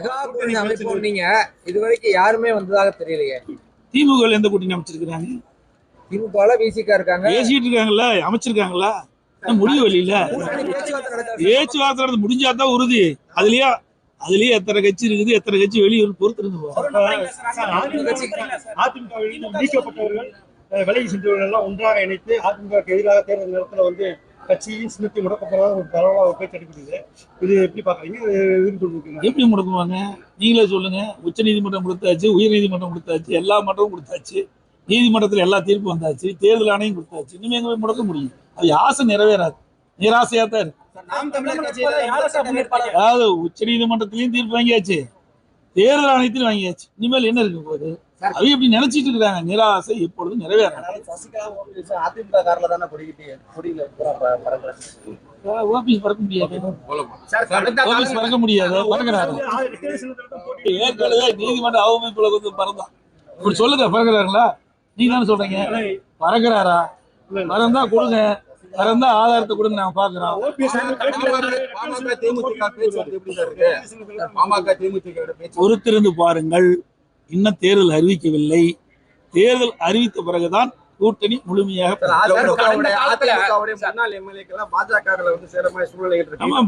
Mega அமைப்போம் நீங்க இதுவரைக்கும் யாருமே வந்ததாக தெரியலையே. திமுக எந்த கூட்டணி அமைச்சிருக்கிறாங்க? திமுக விசிகா இருக்காங்க. பேசிட்டு இருக்காங்கல்ல அமைச்சிருக்காங்களா இன்னும் முடிவு கூட்டணி பேச்சுவார்த்தை நடந்து முடிஞ்சாதான் உறுதி. அதுலயே அதுலயே எத்தனை கட்சி இருக்குது எத்தனை கட்சி வெளியூர் பொறுத்து இருந்து அதிமுக ஒன்றாக இணைத்து அதிமுக எதிராக தேர்தல் நேரத்தில் வந்து கட்சியின் சின்னத்தை முடக்கப்போறதா ஒரு பரவலாக ஒரு பேச்சு அடிப்படுது இது எப்படி பாக்குறீங்க? எதிர்கொண்டிருக்கீங்க எப்படி முடக்குவாங்க நீங்களே சொல்லுங்க. உச்ச நீதிமன்றம் கொடுத்தாச்சு உயர் நீதிமன்றம் கொடுத்தாச்சு எல்லா மன்றமும் கொடுத்தாச்சு. நீதிமன்றத்தில் எல்லா தீர்ப்பு வந்தாச்சு தேர்தல் ஆணையம் கொடுத்தாச்சு. இனிமே எங்க போய் முடக்க முடியும்? அது ஆசை நிறைவேறாது. நிராசையா தான் இருக்கு. அதாவது உச்ச நீதிமன்றத்திலயும் தீர்ப்பு வாங்கியாச்சு. தேர்தல் ஆணையத்திலும் வாங்கியாச்சு. இனிமேல் என்ன இருக்க போகுது அவை இப்படி நினைச்சிட்டு இருக்காங்க. நிராசை எப்பொழுதும் நிறைவேறாது சசிகலா ஓபிஎஸ் அதிமுக கார்ல தானே கொடிக்கிட்டு கொடியில பூரா ப- பறக்குறாங்க. ஓபிஎஸ் பறக்க முடியாது. ஓபிஎஸ் பறக்க முடியாது. பறக்கிறாரு. ஏற்கனவே நீதிமன்ற அவமதிப்புல வந்து பறந்தான். இப்படி சொல்லுங்க பறக்கிறாருங்களா? நீங்க தானே சொல்றீங்க. பறக்கிறாரா? பறந்தா கொடுங்க. பறந்தா ஆதாரத்தை கொடுங்க நான் பாக்குறோம் பாமக பேச்சு பொறுத்திருந்து பாருங்கள். இன்னும் தேர்தல் அறிவிக்கவில்லை. தேர்தல் அறிவித்த பிறகுதான் கூட்டணி முழுமையாக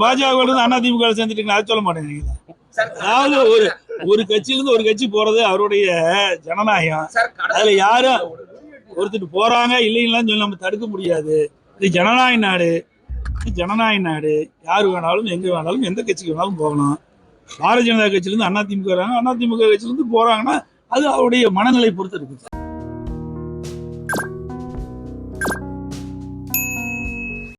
பாஜக அதிமுக ல சேர்ந்துட்டீங்க அது சொல்ல மாட்டேங்கிறீங்க அதாவது ஒரு ஒரு கட்சியில இருந்து ஒரு கட்சி போறது அவருடைய ஜனநாயகம். அதுல யாரும் ஒருத்தர் போறாங்க இல்லைங்களான்னு சொல்லி நம்ம தடுக்க முடியாது. இது ஜனநாயக நாடு. ஜனநாயக நாடு. யார் வேணாலும் எங்க வேணாலும் எந்த கட்சிக்கு வேணாலும் போகலாம் பாரதிய ஜனதா கட்சியிலேருந்து அதிமுக வராங்க. அதிமுக கட்சியிலேருந்து இருந்து போறாங்கன்னா அது அவருடைய மனநிலை பொறுத்து இருக்குது.